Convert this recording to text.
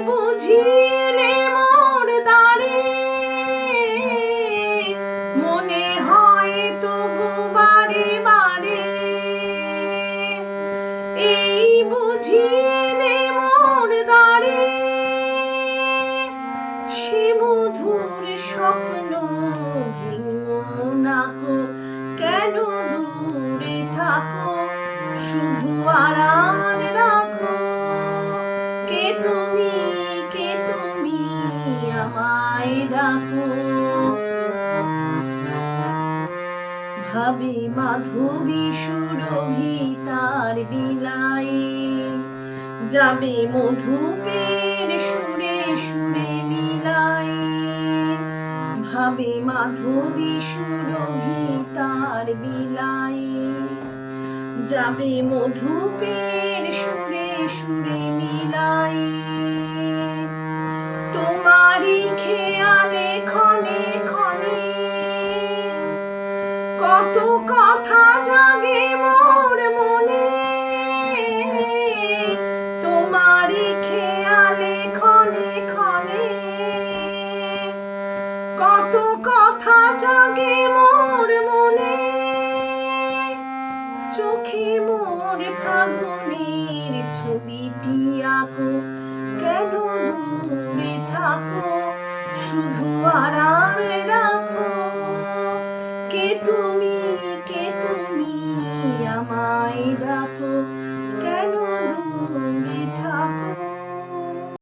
বুঝিলে মোর দারে মনে হয় তবু বারে বারে। এই বুঝিলে মোর দারে সে মধুর স্বপ্ন নাকো কেন দূরে থাকো? শুধু আড়াল রাখো। আমায় ডাকো। ভাবে মাধবী সুরভি তার বিলাই। যাবে মধুপের সুরে সুরে মিলাই। ভাবে মাধবী সুরভি তার বিলাই। যাবে মধুপের জাগে মোর মনে। তোমারই ক্ষণে ক্ষণে কত কথা জাগে মোর মনে। চোখে মোর ফাগুনের ছবিটি আঁকো কেন দূরে থাকো? শুধু আড়াল রাখো। কে তুমি Michael.